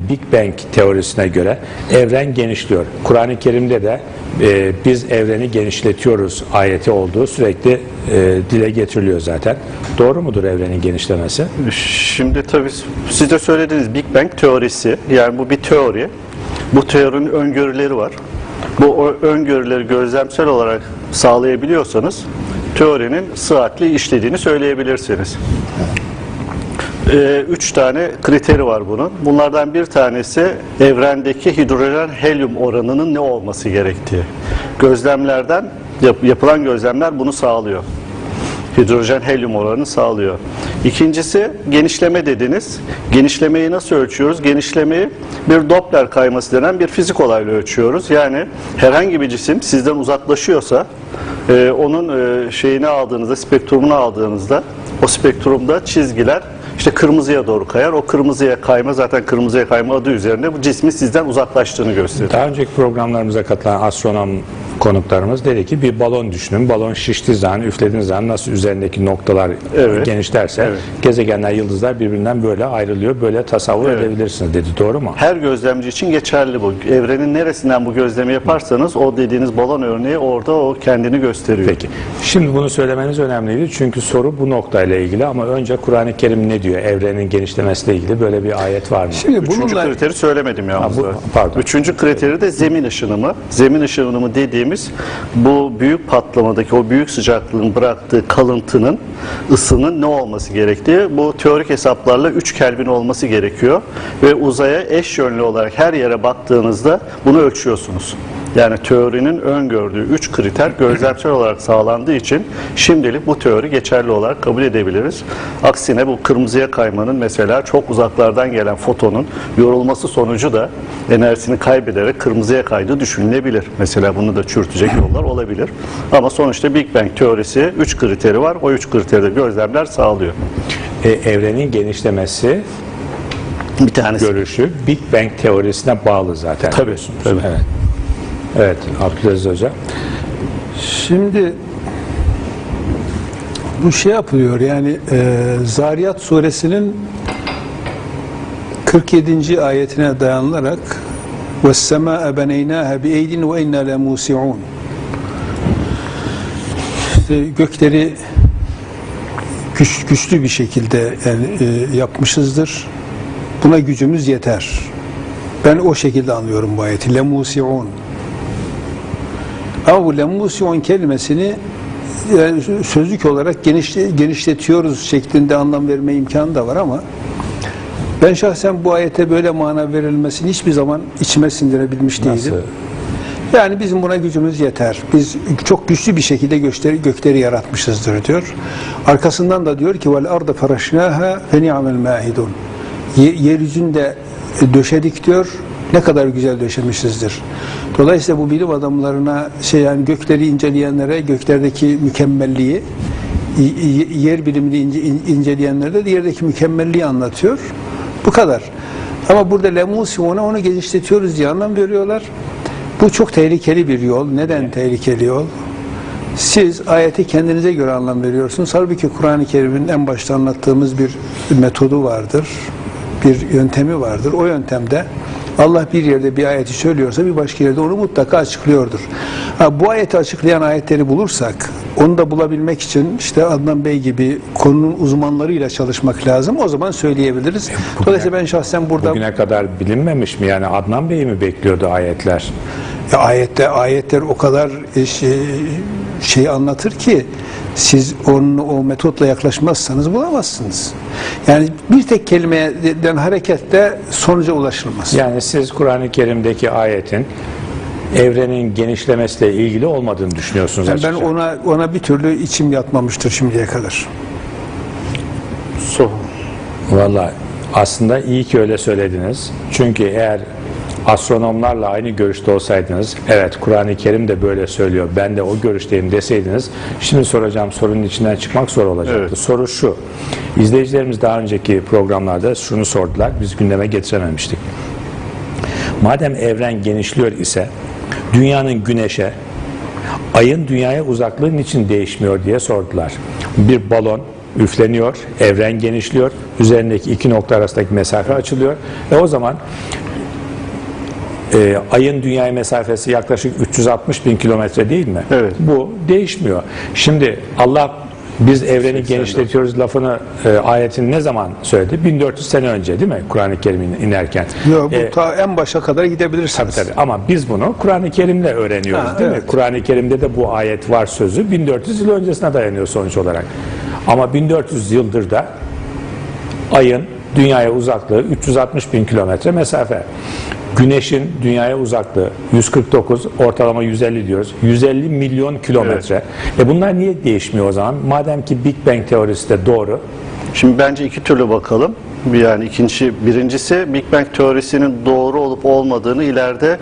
Big Bang teorisine göre evren genişliyor. Kur'an-ı Kerim'de de e, biz evreni genişletiyoruz ayeti olduğu sürekli e, dile getiriliyor zaten. Doğru mudur evrenin genişlemesi? Şimdi tabii siz de söylediğiniz Big Bang teorisi yani bu bir teori. Bu teorinin öngörüleri var. Bu öngörüleri gözlemsel olarak sağlayabiliyorsanız teorinin sıhhatli işlediğini söyleyebilirsiniz. Ee, üç tane kriteri var bunun. Bunlardan bir tanesi evrendeki hidrojen helyum oranının ne olması gerektiği. Gözlemlerden yap- yapılan gözlemler bunu sağlıyor hidrojen helyum oranını sağlıyor. İkincisi genişleme dediniz. Genişlemeyi nasıl ölçüyoruz? Genişlemeyi bir Doppler kayması denen bir fizik olayla ölçüyoruz. Yani herhangi bir cisim sizden uzaklaşıyorsa e, onun e, şeyini aldığınızda, spektrumunu aldığınızda o spektrumda çizgiler işte kırmızıya doğru kayar. O kırmızıya kayma zaten kırmızıya kayma adı üzerinde bu cismin sizden uzaklaştığını gösterir. Daha önceki programlarımıza katılan astronom konuklarımız dedi ki bir balon düşünün. Balon şiştiği zaman, üflediğiniz zaman nasıl üzerindeki noktalar Evet. genişlerse Evet. gezegenler, yıldızlar birbirinden böyle ayrılıyor. Böyle tasavvur Evet. edebilirsiniz dedi. Doğru mu? Her gözlemci için geçerli bu. Evrenin neresinden bu gözlemi yaparsanız o dediğiniz balon örneği orada o kendini gösteriyor. Peki. Şimdi bunu söylemeniz önemliydi. Çünkü soru bu noktayla ilgili ama önce Kur'an-ı Kerim ne diyor? Evrenin genişlemesiyle ilgili böyle bir ayet var mı? Şimdi Üçüncü bununla kriteri söylemedim yalnız. Ha, bu- pardon. Üçüncü kriteri de zemin ışınımı. Zemin ışınımı dediğimiz bu büyük patlamadaki o büyük sıcaklığın bıraktığı kalıntının ısının ne olması gerektiği. Bu teorik hesaplarla 3 Kelvin olması gerekiyor. Ve uzaya eş yönlü olarak her yere baktığınızda bunu ölçüyorsunuz. Yani teorinin öngördüğü 3 kriter gözlemsel olarak sağlandığı için şimdilik bu teori geçerli olarak kabul edebiliriz. Aksine bu kırmızıya kaymanın mesela çok uzaklardan gelen fotonun yorulması sonucu da enerjisini kaybederek kırmızıya kaydığı düşünülebilir. Mesela bunu da çürütecek yollar olabilir. Ama sonuçta Big Bang teorisi 3 kriteri var. O 3 kriterde gözlemler sağlıyor. E, evrenin genişlemesi Bir tanesi görüşü Big Bang teorisine bağlı zaten. Tabii, tabii. Evet. Evet, Abdülaziz Hoca. Şimdi bu şey yapılıyor yani e, Zariyat suresinin 47. ayetine dayanılarak وَالسَّمَاءَ بَنَيْنَاهَا بِاَيْدٍ وَاِنَّا لَمُوسِعُونَ İşte gökleri güç, güçlü bir şekilde yani, e, yapmışızdır. Buna gücümüz yeter. Ben o şekilde anlıyorum bu ayeti. Lemusiun. ama bu lemusyon kelimesini yani sözlük olarak genişle, genişletiyoruz şeklinde anlam verme imkanı da var ama ben şahsen bu ayete böyle mana verilmesini hiçbir zaman içime sindirebilmiş Nasıl? değilim. Yani bizim buna gücümüz yeter. Biz çok güçlü bir şekilde gökleri, gökleri yaratmışızdır diyor. Arkasından da diyor ki vel arda faraşnaha fe ni'mel mahidun. Ye- Yeryüzünde döşedik diyor. Ne kadar güzel döşemişizdir. Dolayısıyla bu bilim adamlarına şey yani gökleri inceleyenlere göklerdeki mükemmelliği yer bilimini ince, in- inceleyenlere de yerdeki mükemmelliği anlatıyor. Bu kadar. Ama burada lemusiona onu genişletiyoruz diye anlam veriyorlar. Bu çok tehlikeli bir yol. Neden tehlikeli yol? Siz ayeti kendinize göre anlam veriyorsunuz. Halbuki Kur'an-ı Kerim'in en başta anlattığımız bir metodu vardır. Bir yöntemi vardır. O yöntemde Allah bir yerde bir ayeti söylüyorsa bir başka yerde onu mutlaka açıklıyordur. Ha, bu ayeti açıklayan ayetleri bulursak onu da bulabilmek için işte Adnan Bey gibi konunun uzmanlarıyla çalışmak lazım. O zaman söyleyebiliriz. Dolayısıyla ben şahsen burada Bugüne kadar bilinmemiş mi? Yani Adnan Bey'i mi bekliyordu ayetler? Ya ayette ayetler o kadar e, şey, şey anlatır ki siz onun o metotla yaklaşmazsanız bulamazsınız. Yani bir tek kelimeden hareketle sonuca ulaşılmaz. Yani siz Kur'an-ı Kerim'deki ayetin evrenin genişlemesiyle ilgili olmadığını düşünüyorsunuz Yani ben ona ona bir türlü içim yatmamıştır şimdiye kadar. So, Valla aslında iyi ki öyle söylediniz. Çünkü eğer astronomlarla aynı görüşte olsaydınız, evet Kur'an-ı Kerim de böyle söylüyor, ben de o görüşteyim deseydiniz, şimdi soracağım sorunun içinden çıkmak zor olacaktı. Evet. Soru şu, izleyicilerimiz daha önceki programlarda şunu sordular, biz gündeme getirememiştik. Madem evren genişliyor ise, dünyanın güneşe, ayın dünyaya uzaklığı için değişmiyor diye sordular. Bir balon üfleniyor, evren genişliyor, üzerindeki iki nokta arasındaki mesafe açılıyor ve o zaman e, ayın dünyaya mesafesi yaklaşık 360 bin kilometre değil mi? Evet. Bu değişmiyor. Şimdi Allah biz evreni genişletiyoruz lafını e, ayetin ne zaman söyledi? 1400 sene önce değil mi? Kur'an-ı Kerim'in inerken. Yok bu E, ta en başa kadar Tabii gidebilirsiniz. tabii. Ama biz bunu Kur'an-ı Kerim'le öğreniyoruz Ha, değil mi? evet. Kur'an-ı Kerim'de de bu ayet var sözü 1400 yıl öncesine dayanıyor sonuç olarak. Ama 1400 yıldır da ayın dünyaya uzaklığı 360 bin kilometre mesafe. Güneşin dünyaya uzaklığı 149, ortalama 150 diyoruz. 150 milyon kilometre. E bunlar niye değişmiyor o zaman? Madem ki Big Bang teorisi de doğru. Şimdi bence iki türlü bakalım. Yani ikinci, birincisi Big Bang teorisinin doğru olup olmadığını ileride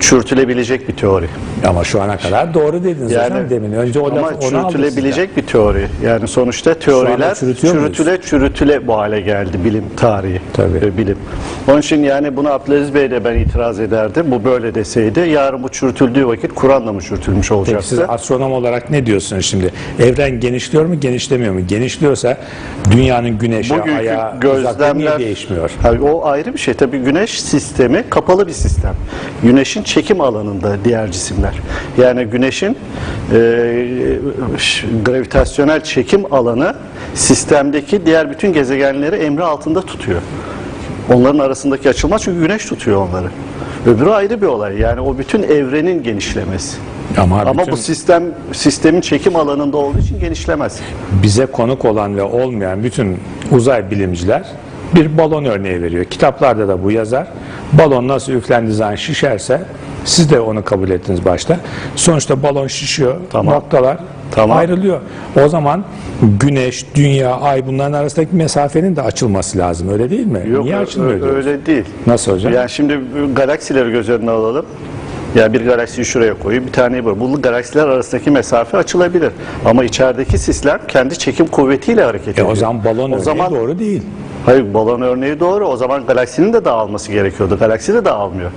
çürütülebilecek bir teori. Ama şu ana kadar doğru dediniz hocam demin. Önce o ama lafı çürütülebilecek bir teori. Yani sonuçta teoriler çürütüyor muyuz? çürütüle çürütüle bu hale geldi bilim tarihi. Tabii. bilim. Onun için yani buna Abdülaziz Bey de ben itiraz ederdim. Bu böyle deseydi yarın bu çürütüldüğü vakit Kur'an'la mı çürütülmüş Peki olacaktı? siz astronom olarak ne diyorsunuz şimdi? Evren genişliyor mu, genişlemiyor mu? Genişliyorsa dünyanın güneşe, Bugünkü aya uzaklığı niye gözlemler değişmiyor? Tabii o ayrı bir şey. Tabii güneş sistemi kapalı bir sistem. Güneşin çekim alanında diğer cisimler. Yani güneşin e, gravitasyonel çekim alanı sistemdeki diğer bütün gezegenleri emri altında tutuyor. Onların arasındaki açılma çünkü güneş tutuyor onları. Öbürü ayrı bir olay. Yani o bütün evrenin genişlemesi. Ama, Ama bütün bu sistem sistemin çekim alanında olduğu için genişlemez. bize konuk olan ve olmayan bütün uzay bilimciler bir balon örneği veriyor. Kitaplarda da bu yazar. Balon nasıl üflendiği zaman şişerse siz de onu kabul ettiniz başta. Sonuçta balon şişiyor, Tamam. noktalar Tamam. ayrılıyor. O zaman güneş, dünya, ay bunların arasındaki mesafenin de açılması lazım. Öyle değil mi? Yok Niye açılmıyor ö- diyoruz? öyle değil. Nasıl hocam? Yani şimdi e, galaksileri göz önüne alalım. Yani bir galaksiyi şuraya koyayım, bir taneyi böyle. Bu galaksiler arasındaki mesafe açılabilir. Ama içerideki sistem kendi çekim kuvvetiyle hareket E ediyor. o zaman balon o zaman doğru değil. Hayır balon örneği doğru. O zaman galaksinin de dağılması gerekiyordu. Galaksi de dağılmıyor.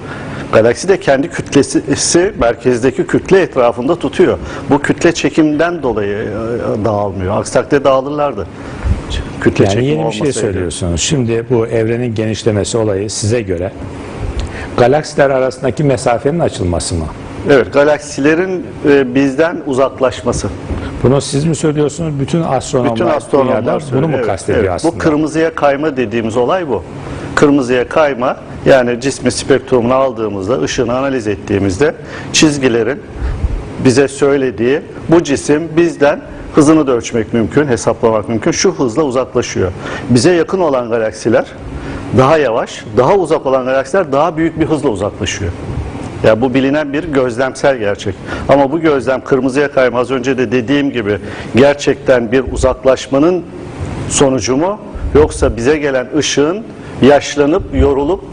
Galaksi de kendi kütlesi merkezdeki kütle etrafında tutuyor. Bu kütle çekimden dolayı e, dağılmıyor. Aksi takdirde dağılırlardı. Kütle Yani yeni bir şey söylüyorsunuz. Şimdi bu evrenin genişlemesi olayı size göre galaksiler arasındaki mesafenin açılması mı? Evet, galaksilerin e, bizden uzaklaşması. Bunu siz mi söylüyorsunuz? Bütün astronomlar, Bütün astronomlar dünyada söylüyor. bunu mu Evet, kastediyor evet. aslında? Bu kırmızıya kayma dediğimiz olay bu. Kırmızıya kayma yani cismi spektrumunu aldığımızda, ışığını analiz ettiğimizde çizgilerin bize söylediği bu cisim bizden hızını da ölçmek mümkün, hesaplamak mümkün. Şu hızla uzaklaşıyor. Bize yakın olan galaksiler daha yavaş, daha uzak olan galaksiler daha büyük bir hızla uzaklaşıyor. Ya bu bilinen bir gözlemsel gerçek. Ama bu gözlem kırmızıya kayma az önce de dediğim gibi gerçekten bir uzaklaşmanın sonucu mu yoksa bize gelen ışığın yaşlanıp yorulup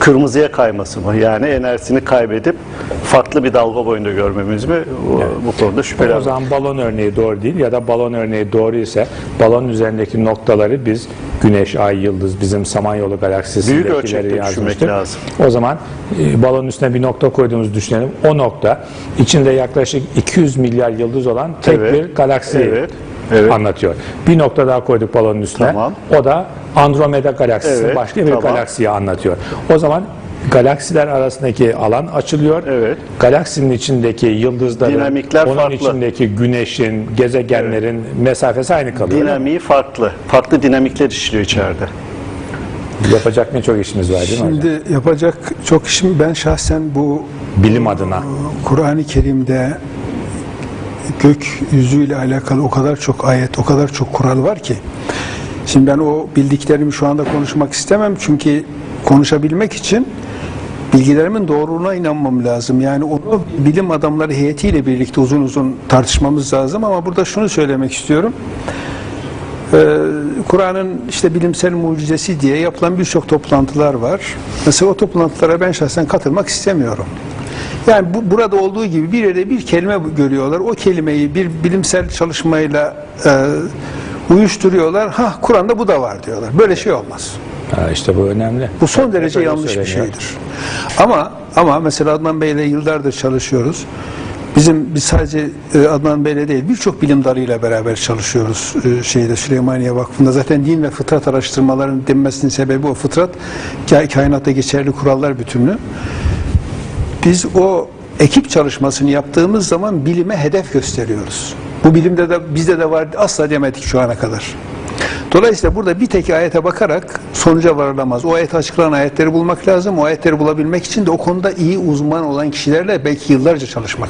kırmızıya kayması mı? Yani enerjisini kaybedip farklı bir dalga boyunda görmemiz mi? O- Bu konuda O şüpheli. zaman balon örneği doğru değil ya da balon örneği doğru ise balon üzerindeki noktaları biz Güneş, Ay, Yıldız, bizim Samanyolu galaksisindekileri yazmıştık. lazım. O zaman e, balonun üstüne bir nokta koyduğumuzu düşünelim. O nokta içinde yaklaşık 200 milyar yıldız olan tek Evet. bir galaksi Evet. Evet. anlatıyor. Bir nokta daha koyduk balonun üstüne. Tamam. O da Andromeda galaksisi Evet, başka bir tamam. galaksiyi anlatıyor. O zaman galaksiler arasındaki alan açılıyor. Evet. Galaksinin içindeki yıldızların, Dinamikler onun farklı. içindeki güneşin, gezegenlerin mesafesi aynı kalıyor. Dinamiği farklı. Farklı dinamikler işliyor içeride. Yapacak ne çok işimiz var değil mi hocam? Şimdi yapacak çok işim ben şahsen bu Bilim adına. Kur'an-ı Kerim'de gökyüzüyle alakalı o kadar çok ayet, o kadar çok kural var ki. Şimdi ben o bildiklerimi şu anda konuşmak istemem çünkü konuşabilmek için bilgilerimin doğruluğuna inanmam lazım. Yani onu bilim adamları heyetiyle birlikte uzun uzun tartışmamız lazım ama burada şunu söylemek istiyorum. Ee, Kur'an'ın işte bilimsel mucizesi diye yapılan birçok toplantılar var. Mesela o toplantılara ben şahsen katılmak istemiyorum. Yani bu, burada olduğu gibi bir yere bir kelime görüyorlar. O kelimeyi bir bilimsel çalışmayla e, uyuşturuyorlar. Ha Kur'an'da bu da var diyorlar. Böyle şey olmaz. Ha, işte bu önemli. Bu son derece yanlış bir şeydir. Ama ama mesela Adnan Bey'le yıllardır çalışıyoruz. Bizim biz sadece e, Adnan Bey'le değil birçok bilim dalıyla beraber çalışıyoruz e, şeyde Süleymaniye Vakfı'nda. Zaten din ve fıtrat araştırmalarının denmesinin sebebi o fıtrat ka- kainatta geçerli kurallar bütünlüğü. Biz o ekip çalışmasını yaptığımız zaman bilime hedef gösteriyoruz. Bu bilimde de bizde de var asla demedik şu ana kadar. Dolayısıyla burada bir tek ayete bakarak sonuca varılamaz. O ayet açıklanan ayetleri bulmak lazım. O ayetleri bulabilmek için de o konuda iyi uzman olan kişilerle belki yıllarca çalışmak